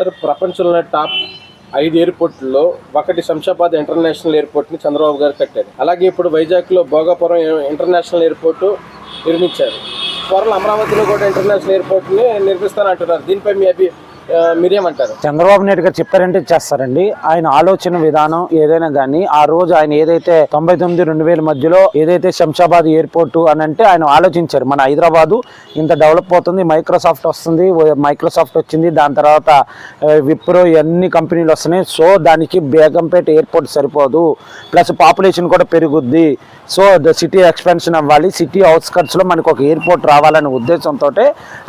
Sir ప్రపంచంలో top ఐదు ఎయిర్పోర్ట్లో ఒకటి శంషాబాద్ ఇంటర్నేషనల్ ఎయిర్పోర్ట్ని చంద్రబాబు గారు కట్టారు. అలాగే ఇప్పుడు వైజాగ్లో భోగాపురం ఇంటర్నేషనల్ ఎయిర్పోర్టు నిర్మించారు. త్వరలో అమరావతిలో కూడా ఇంటర్నేషనల్ ఎయిర్పోర్ట్ని నిర్మిస్తానంటున్నారు. దీనిపై మీ అభి మీరేమంటారు? చంద్రబాబు నాయుడు గారు చెప్పారంటే చేస్తారండి. ఆయన ఆలోచన విధానం ఏదైనా కానీ ఆ రోజు ఆయన ఏదైతే తొంభై తొమ్మిది రెండు వేల మధ్యలో ఏదైతే శంషాబాద్ ఎయిర్పోర్ట్ అని అంటే ఆయన ఆలోచించారు. మన హైదరాబాదు ఇంత డెవలప్ అవుతుంది మైక్రోసాఫ్ట్ వస్తుంది మైక్రోసాఫ్ట్ వచ్చింది దాని తర్వాత విప్రో ఇవన్నీ కంపెనీలు వస్తున్నాయి. సో దానికి బేగంపేట ఎయిర్పోర్ట్ సరిపోదు. ప్లస్ పాపులేషన్ కూడా పెరుగుద్ది. సో ద సిటీ ఎక్స్పెన్షన్ అవ్వాలి. సిటీ అవుట్స్కట్స్లో మనకు ఒక ఎయిర్పోర్ట్ రావాలనే ఉద్దేశంతో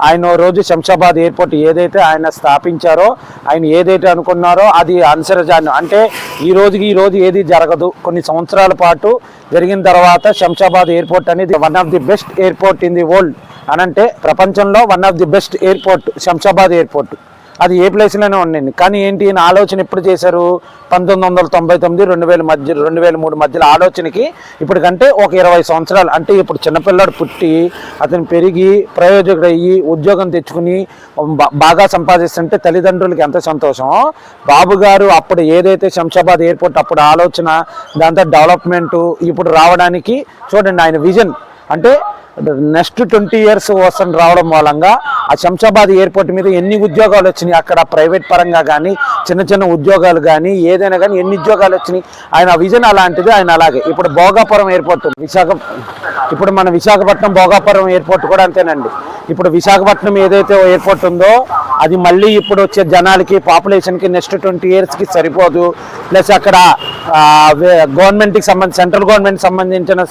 ఆయన ఓ రోజు శంషాబాద్ ఎయిర్పోర్ట్ ఏదైతే ఆయన స్థాపించారో ఆయన ఏదైతే అనుకున్నారో అది అనుసరించాను అంటే ఈ రోజుకి ఈ రోజు ఏది జరగదు. కొన్ని సంవత్సరాల పాటు జరిగిన తర్వాత శంషాబాద్ ఎయిర్పోర్ట్ అనేది one of the best airport in the world అనంటే ప్రపంచంలో one of the best airport Shamshabad airport. అది ఏ ప్లేస్లోనే ఉండండి కానీ ఏంటి ఈయన ఆలోచన ఎప్పుడు చేశారు? పంతొమ్మిది వందల తొంభై తొమ్మిది రెండు వేల మధ్య రెండు వేల మూడు మధ్యలో ఆలోచనకి ఇప్పటికంటే ఒక ఇరవై సంవత్సరాలు. అంటే ఇప్పుడు చిన్నపిల్లాడు పుట్టి అతను పెరిగి ప్రయోజకుడు అయ్యి ఉద్యోగం తెచ్చుకుని బాగా సంపాదిస్తుంటే తల్లిదండ్రులకి ఎంత సంతోషం? బాబు గారు అప్పుడు ఏదైతే శంషాబాద్ ఎయిర్పోర్ట్ అప్పుడు ఆలోచన దాంతో డెవలప్మెంటు ఇప్పుడు రావడానికి చూడండి ఆయన విజన్. అంటే నెక్స్ట్ ట్వంటీ ఇయర్స్ వస్తుంది రావడం మూలంగా ఆ శంషాబాద్ ఎయిర్పోర్ట్ మీద ఎన్ని ఉద్యోగాలు వచ్చినాయి అక్కడ ప్రైవేట్ పరంగా కానీ చిన్న చిన్న ఉద్యోగాలు కానీ ఏదైనా కానీ ఎన్ని ఉద్యోగాలు వచ్చినాయి ఆయన విజన్ అలాంటిది ఆయన అలాగే. ఇప్పుడు భోగాపురం ఎయిర్పోర్ట్ విశాఖ ఇప్పుడు మన విశాఖపట్నం భోగాపురం ఎయిర్పోర్ట్ కూడా అంతేనండి. ఇప్పుడు విశాఖపట్నం ఏదైతే ఎయిర్పోర్ట్ ఉందో అది మళ్ళీ ఇప్పుడు వచ్చే జనాలకి పాపులేషన్కి నెక్స్ట్ ట్వంటీ ఇయర్స్కి సరిపోదు. ప్లస్ అక్కడ గవర్నమెంట్కి సంబంధించి సెంట్రల్ గవర్నమెంట్ సంబంధించిన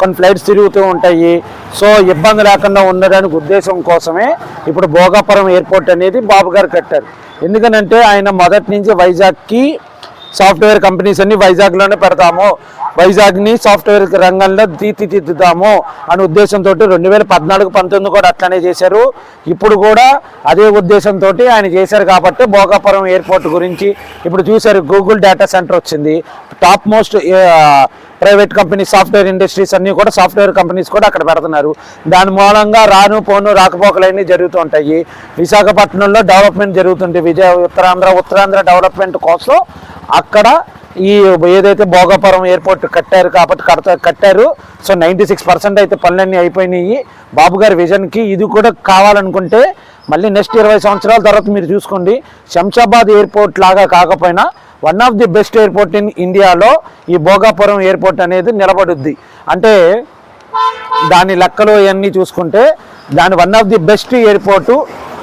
కొన్ని ఫ్లైట్స్ తిరుగుతూ ఉంటాయి. సో ఇబ్బంది లేకుండా ఉండడానికి ఉద్దేశం కోసమే ఇప్పుడు భోగాపురం ఎయిర్పోర్ట్ అనేది బాబు గారు కట్టారు. ఎందుకనంటే ఆయన మొదటి నుంచి వైజాగ్కి సాఫ్ట్వేర్ కంపెనీస్ అన్ని వైజాగ్లోనే పెడతాము. వైజాగ్ని సాఫ్ట్వేర్ రంగంలో తీర్చిదిద్దుతాము అనే ఉద్దేశంతో రెండు వేల పద్నాలుగు పంతొమ్మిది కూడా అట్లనే చేశారు. ఇప్పుడు కూడా అదే ఉద్దేశంతో ఆయన చేశారు కాబట్టి భోగాపురం ఎయిర్పోర్ట్ గురించి ఇప్పుడు చూశారు గూగుల్ డేటా సెంటర్ వచ్చింది. Top most private company software industries అన్నీ కూడా సాఫ్ట్వేర్ కంపెనీస్ కూడా అక్కడ పెడుతున్నారు. దాని మూలంగా రాను పోను రాకపోకలన్నీ జరుగుతూ ఉంటాయి. విశాఖపట్నంలో డెవలప్మెంట్ జరుగుతుంది. విజయ ఉత్తరాంధ్ర ఉత్తరాంధ్ర డెవలప్మెంట్ కోసం అక్కడ ఈ ఏదైతే భోగాపురం ఎయిర్పోర్ట్ కట్టారు కాబట్టి కడతా కట్టారు. సో నైంటీ సిక్స్ పర్సెంట్ అయితే పనులన్నీ అయిపోయినాయి. బాబు గారి విజన్కి ఇది కూడా కావాలనుకుంటే మళ్ళీ నెక్స్ట్ ఇరవై సంవత్సరాల తర్వాత మీరు చూసుకోండి. శంషాబాద్ ఎయిర్పోర్ట్ లాగా కాకపోయినా one of the best airport in ఇండియాలో ఈ భోగాపురం ఎయిర్పోర్ట్ అనేది నిలబడుద్ది. అంటే దాని లెక్కలు ఇవన్నీ చూసుకుంటే దాని one of the best airport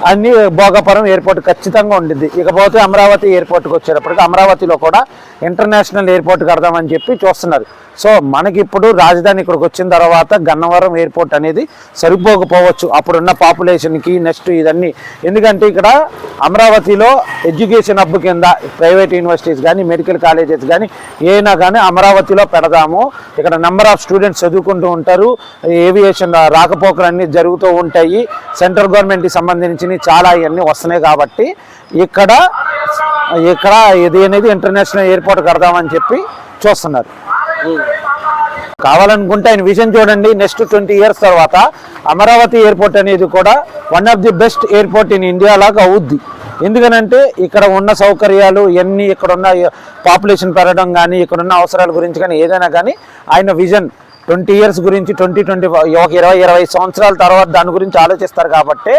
అన్ని భోగాపురం ఎయిర్పోర్ట్ ఖచ్చితంగా ఉండింది ఇకపోతే అమరావతి ఎయిర్పోర్ట్కి వచ్చేటప్పటికి అమరావతిలో కూడా ఇంటర్నేషనల్ ఎయిర్పోర్ట్ కడదామని చెప్పి చూస్తున్నారు. సో మనకి ఇప్పుడు రాజధాని ఇక్కడికి వచ్చిన తర్వాత గన్నవరం ఎయిర్పోర్ట్ అనేది సరిపోకపోవచ్చు అప్పుడున్న పాపులేషన్కి నెక్స్ట్ ఇదన్నీ. ఎందుకంటే ఇక్కడ అమరావతిలో ఎడ్యుకేషన్ హబ్ కింద ప్రైవేట్ యూనివర్సిటీస్ కానీ మెడికల్ కాలేజెస్ కానీ ఏనా కానీ అమరావతిలో పెడదాము. ఇక్కడ నెంబర్ ఆఫ్ స్టూడెంట్స్ చదువుకుంటూ ఉంటారు. ఏవియేషన్ రాకపోకలన్నీ జరుగుతూ ఉంటాయి. సెంట్రల్ గవర్నమెంట్కి సంబంధించిన సంబంధించి చాలా ఇవన్నీ వస్తున్నాయి కాబట్టి ఇక్కడ ఇక్కడ ఇది అనేది ఇంటర్నేషనల్ ఎయిర్పోర్ట్ కడదామని చెప్పి చూస్తున్నారు. కావాలనుకుంటే ఆయన విజన్ చూడండి నెక్స్ట్ ట్వంటీ ఇయర్స్ తర్వాత అమరావతి ఎయిర్పోర్ట్ అనేది కూడా one of the best airport in India లాగా అవుద్ది. ఎందుకనంటే ఇక్కడ ఉన్న సౌకర్యాలు ఇవన్నీ ఇక్కడ ఉన్న పాపులేషన్ పెరగడం కానీ ఇక్కడ ఉన్న అవసరాల గురించి కానీ ఏదైనా కానీ ఆయన విజన్ ట్వంటీ ఇయర్స్ గురించి ట్వంటీ ట్వంటీ ఒక ఇరవై ఇరవై సంవత్సరాల తర్వాత దాని గురించి ఆలోచిస్తారు కాబట్టి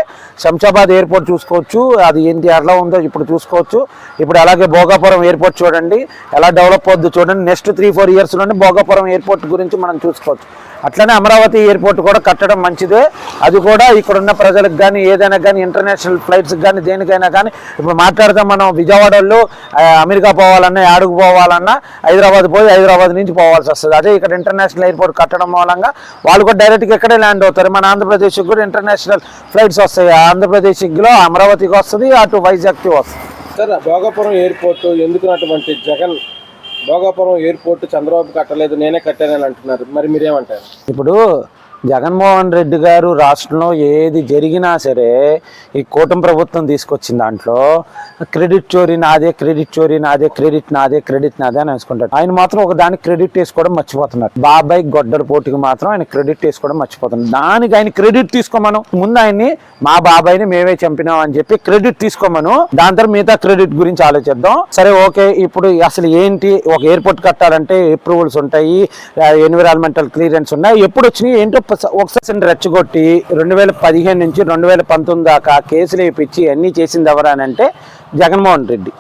శంషాబాద్ ఎయిర్పోర్ట్ చూసుకోవచ్చు అది ఏంటి ఎలా ఉందో ఇప్పుడు చూసుకోవచ్చు. ఇప్పుడు అలాగే భోగాపురం ఎయిర్పోర్ట్ చూడండి ఎలా డెవలప్ అవుద్ది చూడండి నెక్స్ట్ త్రీ ఫోర్ ఇయర్స్లోనే భోగాపురం ఎయిర్పోర్ట్ గురించి మనం చూసుకోవచ్చు. అట్లనే అమరావతి ఎయిర్పోర్ట్ కూడా కట్టడం మంచిదే. అది కూడా ఇక్కడున్న ప్రజలకు కానీ ఏదైనా కానీ ఇంటర్నేషనల్ ఫ్లైట్స్కి కానీ దేనికైనా కానీ ఇప్పుడు మాట్లాడితే మనం విజయవాడలో వాళ్ళు అమెరికా పోవాలన్నా ఆడుకు పోవాలన్నా హైదరాబాద్ పోయి హైదరాబాద్ నుంచి పోవాల్సి వస్తుంది. అదే ఇక్కడ ఇంటర్నేషనల్ ఎయిర్పోర్ట్ కట్టడం మూలంగా వాళ్ళు కూడా డైరెక్ట్గా ఇక్కడే ల్యాండ్ అవుతారు. మన ఆంధ్రప్రదేశ్కి కూడా ఇంటర్నేషనల్ ఫ్లైట్స్ వస్తాయి. ఆంధ్రప్రదేశ్లో అమరావతికి వస్తుంది అటు వైజాగ్కి వస్తుంది. సార్ భోగాపురం ఎయిర్పోర్ట్ ఎందుకున్నటువంటి జగన్ భోగాపురం ఎయిర్పోర్ట్ చంద్రబాబు కట్టలేదు నేనే కట్టానని అంటున్నారు. మరి మీరేమంటారు? ఇప్పుడు జగన్మోహన్ రెడ్డి గారు రాష్ట్రంలో ఏది జరిగినా సరే ఈ కూటమి ప్రభుత్వం తీసుకొచ్చిన దాంట్లో క్రెడిట్ చోరీ నాదే క్రెడిట్ చోరీ నాదే క్రెడిట్ నాదే క్రెడిట్ నాదే అని వేసుకుంటాడు ఆయన మాత్రం ఒక దానికి క్రెడిట్ వేసుకోవడం మర్చిపోతున్నారు. బాబాయ్ గొడ్డల పోటీకి మాత్రం ఆయన క్రెడిట్ వేసుకోవడం మర్చిపోతున్నారు. దానికి ఆయన క్రెడిట్ తీసుకోమను. ముందు ఆయన్ని మా బాబాయ్ని మేమే చంపినాం అని చెప్పి క్రెడిట్ తీసుకోమను. దాని తర్వాత మిగతా క్రెడిట్ గురించి ఆలోచిద్దాం. సరే ఓకే ఇప్పుడు అసలు ఏంటి? ఒక ఎయిర్పోర్ట్ కట్టాలంటే అప్రూవల్స్ ఉంటాయి ఎన్విరాన్మెంటల్ క్లియరెన్స్ ఉన్నాయి. ఎప్పుడు వచ్చినాయి? ఏంటో ఒకసారి రెచ్చగొట్టి రెండు వేల పదిహేను నుంచి రెండు వేల పంతొమ్మిది దాకా కేసులు వేయించి అన్నీ చేసింది ఎవరనంటే జగన్మోహన్ రెడ్డి.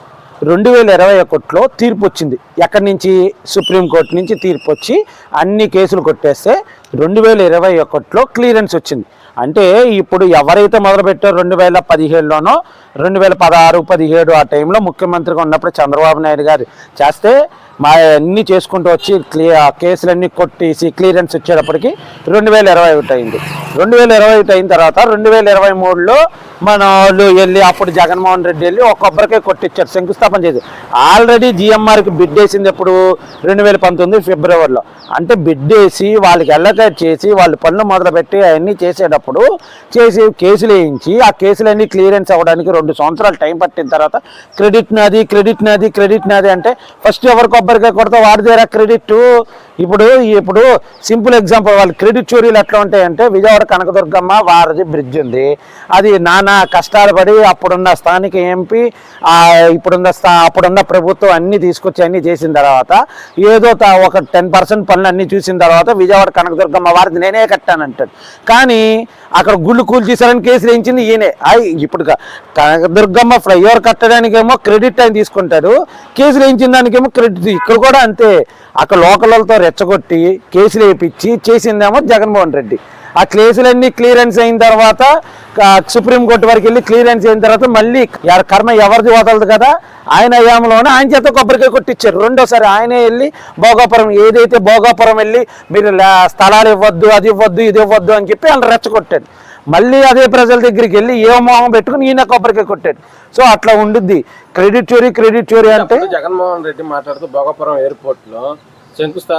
రెండు వేల ఇరవై ఒకటిలో తీర్పు వచ్చింది. ఎక్కడి నుంచి? సుప్రీంకోర్టు నుంచి తీర్పు వచ్చి అన్ని కేసులు కొట్టేస్తే రెండు వేల ఇరవై ఒకటిలో క్లియరెన్స్ వచ్చింది. అంటే ఇప్పుడు ఎవరైతే మొదలుపెట్టారో రెండు వేల పదిహేడులోనో రెండు వేల పదహారు పదిహేడు ఆ టైంలో ముఖ్యమంత్రిగా ఉన్నప్పుడు చంద్రబాబు నాయుడు గారు చేస్తే మా అన్నీ చేసుకుంటూ వచ్చి క్లియర్ ఆ కేసులన్నీ కొట్టేసి క్లియరెన్స్ వచ్చేటప్పటికి రెండు వేల ఇరవై ఒకటి అయింది. రెండు వేల ఇరవై ఒకటి అయిన తర్వాత రెండు వేల ఇరవై మూడులో మన వాళ్ళు వెళ్ళి అప్పుడు జగన్మోహన్ రెడ్డి వెళ్ళి ఒక కొబ్బరికే కొట్టించారు శంకుస్థాపన చేసి. ఆల్రెడీ జిఎంఆర్కి బిడ్ వేసింది ఎప్పుడు? రెండు వేల పంతొమ్మిది ఫిబ్రవరిలో. అంటే బిడ్ వేసి వాళ్ళకి ఎల్లకేట్ చేసి వాళ్ళు పనులు మొదలుపెట్టి అవన్నీ చేసేటప్పుడు చేసి కేసులు వేయించి ఆ కేసులన్నీ క్లియరెన్స్ అవ్వడానికి రెండు సంవత్సరాలు టైం పట్టిన తర్వాత క్రెడిట్ నాది క్రెడిట్ నాది క్రెడిట్ నాది అంటే ఫస్ట్ ఎవరు కొబ్బరికాయ కొడితే వాడిదేరా క్రెడిట్. ఇప్పుడు ఇప్పుడు సింపుల్ ఎగ్జాంపుల్ వాళ్ళు క్రెడిట్ చోరీలు ఎట్లా ఉంటాయంటే విజయవాడ కనకదుర్గమ్మ వారిది బ్రిడ్జ్ ఉంది. అది నానా కష్టాలు పడి అప్పుడున్న స్థానిక ఎంపీ ఇప్పుడున్న స్థా అప్పుడున్న ప్రభుత్వం అన్ని తీసుకొచ్చి అన్ని చేసిన తర్వాత ఏదో ఒక టెన్ పర్సెంట్ పనులు అన్ని చూసిన తర్వాత విజయవాడ కనకదుర్గమ్మ వారిది నేనే కట్టానంటాడు కానీ అక్కడ గుళ్ళు కూల్చేశారని కేసులు వేయించింది ఈయనే. అయ్ ఇప్పుడు దుర్గమ్మ కనకదుర్గమ్మ ఫ్లైఓవర్ కట్టడానికేమో క్రెడిట్ ఆయన తీసుకుంటాడు కేసులు వేయించిన దానికేమో క్రెడిట్ ఇక్కడ కూడా అంతే. అక్కడ లోకలతో రెచ్చగొట్టి కేసులు వేయించి చేసిందేమో జగన్మోహన్ రెడ్డి. ఆ కేసులన్నీ క్లియరెన్స్ అయిన తర్వాత సుప్రీంకోర్టు వరకు వెళ్ళి క్లియరెన్స్ అయిన తర్వాత మళ్ళీ కర్మ ఎవరిది వదలదు కదా ఆయన అయ్యాములోనే ఆయన చేత కొబ్బరికాయ కొట్టించారు రెండోసారి ఆయనే వెళ్ళి భోగాపురం ఏదైతే భోగాపురం వెళ్ళి మీరు స్థలాలు ఇవ్వద్దు అది ఇవ్వద్దు ఇది ఇవ్వద్దు అని చెప్పి వాళ్ళు రెచ్చగొట్టాడు. మళ్ళీ అదే ప్రజల దగ్గరికి వెళ్ళి ఏ మొహం పెట్టుకుని ఈయన కొబ్బరికాయ కొట్టాడు. సో అట్లా ఉండుద్ది. క్రెడిట్ చోరీ క్రెడిట్ చోరీ అంటే జగన్మోహన్ రెడ్డి మాట్లాడుతూ భోగాపురం ఎయిర్పోర్ట్లో శంకుస్థా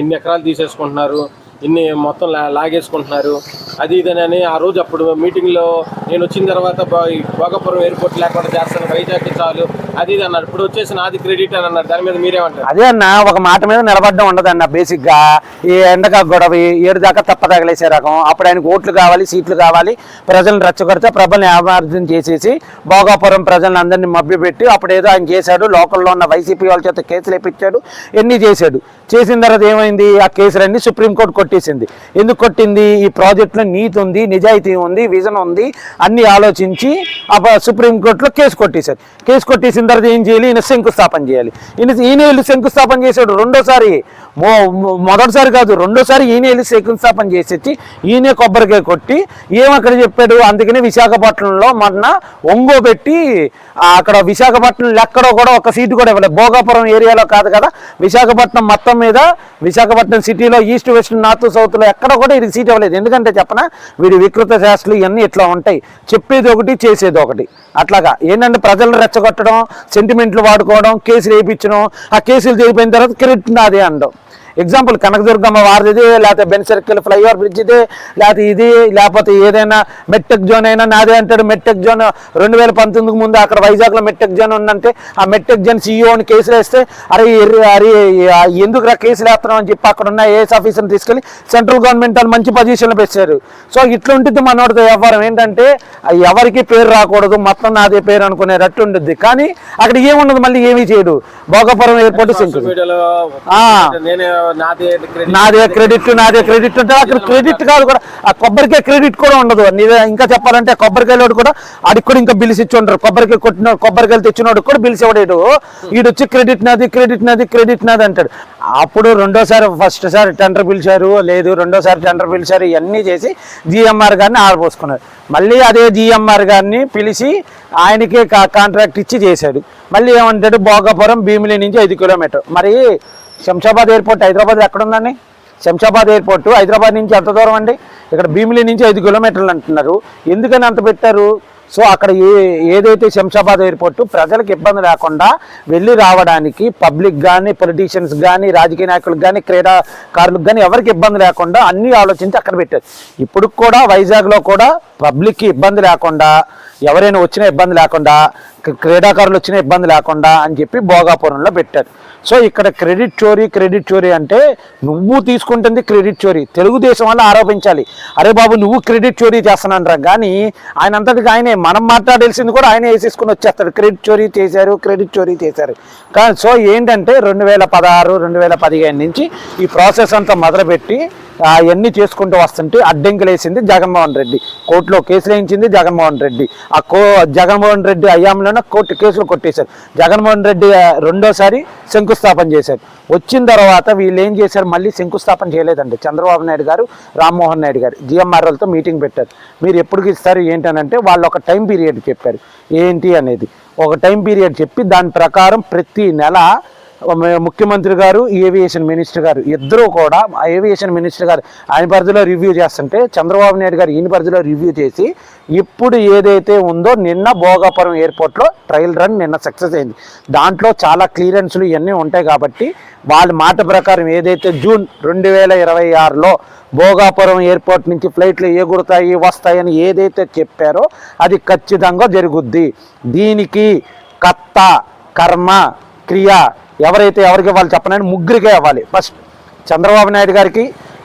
ఇన్ని ఎకరాలు తీసేసుకుంటున్నారు? ఇన్ని మొత్తం లా- లాగేసుకుంటున్నారు. అది ఇదనని ఆ రోజు అప్పుడు మీటింగ్లో నేను వచ్చిన తర్వాత భోగపురం భోగాపురం ఎయిర్పోర్ట్ లేకుండా చేస్తాను వైజాగ్ చాలు అది ఇది అన్నారు. ఇప్పుడు వచ్చేసి నాది క్రెడిట్ అని అన్నారు. దాని మీద మీరేమంటారు? అదే అన్న ఒక మాట మీద నిలబడడం ఉండదు అన్న బేసిక్గా. ఈ ఎండగా గొడవ ఏడు దాకా తప్ప తగలేసే రకం. అప్పుడు ఆయనకు ఓట్లు కావాలి సీట్లు కావాలి ప్రజలను రెచ్చగొడితే ప్రజల్ని ఆమార్జన చేసేసి భోగాపురం ప్రజలను అందరినీ మభ్యపెట్టి అప్పుడు ఏదో ఆయన చేశాడు లోకల్లో ఉన్న వైసీపీ వాళ్ళ చేత కేసులు వేపించాడు ఎన్ని చేశాడు. చేసిన తర్వాత ఏమైంది? ఆ కేసులన్నీ సుప్రీంకోర్టు కొట్టేసింది. ఎందుకు కొట్టింది? ఈ ప్రాజెక్టులో నీతి ఉంది నిజాయితీ ఉంది విజన్ ఉంది అన్ని ఆలోచించి ఆ సుప్రీంకోర్టులో కేసు కొట్టేశారు. కేసు కొట్టేసిన తర్వాత ఏం చేయాలి? ఈయన శంకుస్థాపన చేయాలి. ఈయన ఈయన వెళ్ళి శంకుస్థాపన చేశాడు రెండోసారి. మొదటిసారి కాదు రెండోసారి ఈయన వెళ్ళి శంకుస్థాపన చేసేసి ఈయనే కొబ్బరికాయ కొట్టి ఏమక్కడ చెప్పాడు? అందుకనే విశాఖపట్నంలో మొన్న ఒంగో పెట్టి అక్కడ విశాఖపట్నంలో ఎక్కడో కూడా ఒక సీటు కూడా ఇవ్వలేదు. భోగాపురం ఏరియాలో కాదు కదా విశాఖపట్నం మొత్తం మీద విశాఖపట్నం సిటీలో ఈస్ట్ వెస్ట్ నార్త్ సౌత్లో ఎక్కడ కూడా ఇది సీట్ ఇవ్వలేదు. ఎందుకంటే చెప్పనా వీడి వికృత శాస్త్రులు ఇవన్నీ ఇట్లా ఉంటాయి. చెప్పేది ఒకటి చేసేది ఒకటి. అట్లాగా ఏంటంటే ప్రజలను రెచ్చగొట్టడం సెంటిమెంట్లు వాడుకోవడం కేసులు వేయించడం ఆ కేసులు చేయిపోయిన తర్వాత క్రెడిట్ నాదే అనడం ఎగ్జాంపుల్ కనకదుర్గమ్మ వారిది లేకపోతే బెన్ సర్కిల్ ఫ్లైఓవర్ బ్రిడ్జ్ ఇది లేకపోతే ఇది లేకపోతే ఏదైనా మెట్టెక్ జోన్ అయినా నాదే అంటాడు. మెట్టెక్ జోన్ రెండు వేల పంతొమ్మిదికి ముందు అక్కడ వైజాగ్లో మెట్టెక్ జోన్ ఉందంటే ఆ మెట్టెక్ జోన్ సీఈఓని కేసులు వేస్తే అరే అరే ఎందుకు రా కేసులు వేస్తున్నాం అని చెప్పి అక్కడ ఉన్న ఏఎస్ ఆఫీసర్ని తీసుకెళ్ళి సెంట్రల్ గవర్నమెంట్ వాళ్ళు మంచి పొజిషన్లో పెట్టారు. సో ఇట్లా ఉంటుంది మనోడితో వ్యవహారం ఏంటంటే ఎవరికి పేరు రాకూడదు మొత్తం నాదే పేరు అనుకునేటట్టు ఉంటుంది కానీ అక్కడ ఏముండదు మళ్ళీ ఏమీ చేయడు. భోగపురం ఎయిర్పోర్ట్ సింక్ నాదే క్రెడిట్ నాదే క్రెడిట్ అంటే అక్కడ క్రెడిట్ కాదు కూడా. ఆ కొబ్బరికాయ క్రెడిట్ కూడా ఉండదు. నీదే ఇంకా చెప్పాలంటే కొబ్బరికాయలోడు కూడా ఆడికి కూడా ఇంకా బిల్స్ ఇచ్చి ఉంటారు కొబ్బరికాయ కొట్టిన కొబ్బరికాయలు తెచ్చినోడు కూడా బిల్స్ ఇవ్వడాడు. వీడు వచ్చి క్రెడిట్ నాది క్రెడిట్ నాది క్రెడిట్ నాది అంటాడు. అప్పుడు రెండోసారి ఫస్ట్ సారి టెండర్ పిలిచారు. లేదు రెండోసారి టెండర్ పిలిచారు. ఇవన్నీ చేసి జిఎంఆర్ గారిని ఆడపోసుకున్నారు మళ్ళీ అదే జిఎంఆర్ గారిని పిలిచి ఆయనకే కాంట్రాక్ట్ ఇచ్చి చేశాడు. మళ్ళీ ఏమంటాడు? భోగాపురం భీమిలి నుంచి ఐదు కిలోమీటర్. మరి శంషాబాద్ ఎయిర్పోర్ట్ హైదరాబాద్ ఎక్కడ ఉందండి శంషాబాద్ ఎయిర్పోర్ట్. హైదరాబాద్ నుంచి ఎంత దూరం అండి? ఇక్కడ భీమిలి నుంచి ఐదు కిలోమీటర్లు అంటున్నారు. ఎందుకని అంత పెట్టారు? సో అక్కడ ఏ ఏదైతే శంషాబాద్ ఎయిర్పోర్ట్ ప్రజలకు ఇబ్బంది లేకుండా వెళ్ళి రావడానికి పబ్లిక్ కానీ పొలిటీషియన్స్ కానీ రాజకీయ నాయకులకు కానీ క్రీడాకారులకు కానీ ఎవరికి ఇబ్బంది లేకుండా అన్నీ ఆలోచించి అక్కడ పెట్టారు. ఇప్పుడు కూడా వైజాగ్లో కూడా పబ్లిక్కి ఇబ్బంది లేకుండా ఎవరైనా వచ్చినా ఇబ్బంది లేకుండా క్రీడాకారులు వచ్చినా ఇబ్బంది లేకుండా అని చెప్పి భోగాపురంలో పెట్టారు. సో ఇక్కడ క్రెడిట్ చోరీ క్రెడిట్ చోరీ అంటే నువ్వు తీసుకుంటుంది క్రెడిట్ చోరీ. తెలుగుదేశం వల్ల ఆరోపించాలి. అరే బాబు నువ్వు క్రెడిట్ చోరీ చేస్తున్నాను కానీ ఆయన అంతటికి ఆయనే మనం మాట్లాడాల్సింది కూడా ఆయనే వేసేసుకుని వచ్చేస్తాడు. క్రెడిట్ చోరీ చేశారు క్రెడిట్ చోరీ చేశారు. కానీ సో ఏంటంటే రెండు వేల పదహారు రెండు వేల పదిహేను నుంచి ఈ ప్రాసెస్ అంతా మొదలుపెట్టి అవన్నీ చేసుకుంటూ వస్తుంటే అడ్డంకులేసింది జగన్మోహన్ రెడ్డి. కోర్టులో కేసులు వేయించింది జగన్మోహన్ రెడ్డి. ఆ కో జగన్మోహన్ రెడ్డి అయ్యాంలోనే కోర్టు కేసులు కొట్టేశారు. జగన్మోహన్ రెడ్డి రెండోసారి శంకుస్థాపన చేశారు. వచ్చిన తర్వాత వీళ్ళు ఏం చేశారు? మళ్ళీ శంకుస్థాపన చేయలేదండి. చంద్రబాబు నాయుడు గారు రామ్మోహన్ నాయుడు గారు జిఎంఆర్ఎల్తో మీటింగ్ పెట్టారు. మీరు ఎప్పటికి ఇస్తారు ఏంటనంటే వాళ్ళు ఒక టైం పీరియడ్ చెప్పారు. ఏంటి అనేది. ఒక టైం పీరియడ్ చెప్పి దాని ప్రకారం ప్రతి నెల ముఖ్యమంత్రి గారు ఏవియేషన్ మినిస్టర్ గారు ఇద్దరూ కూడా ఏవియేషన్ మినిస్టర్ గారు ఆయన పరిధిలో రివ్యూ చేస్తుంటే చంద్రబాబు నాయుడు గారు ఈయన పరిధిలో రివ్యూ చేసి ఇప్పుడు ఏదైతే ఉందో నిన్న భోగాపురం ఎయిర్పోర్ట్లో ట్రయల్ రన్ నిన్న సక్సెస్ అయింది. దాంట్లో చాలా క్లియరెన్స్లు ఇవన్నీ ఉంటాయి కాబట్టి వాళ్ళ మాట ప్రకారం ఏదైతే జూన్ రెండు వేల ఇరవై ఆరులో భోగాపురం ఎయిర్పోర్ట్ నుంచి ఫ్లైట్లు ఎగురుతాయి వస్తాయని ఏదైతే చెప్పారో అది ఖచ్చితంగా జరుగుద్ది. దీనికి కర్త కర్మ క్రియ ఎవరైతే ఎవరికి ఇవ్వాలి చెప్పనని ముగ్గురికే ఇవ్వాలి. ఫస్ట్ చంద్రబాబు నాయుడు గారికి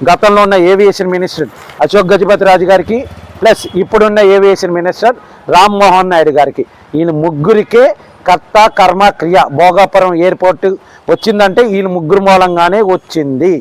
గతంలో ఉన్న ఏవియేషన్ మినిస్టర్ అశోక్ గజపతి రాజు గారికి ప్లస్ ఇప్పుడున్న ఏవియేషన్ మినిస్టర్ రామ్మోహన్ నాయుడు గారికి. ఈయన ముగ్గురికే కర్త కర్మ క్రియ భోగాపురం ఎయిర్పోర్ట్ వచ్చిందంటే ఈయన ముగ్గురు మూలంగానే వచ్చింది.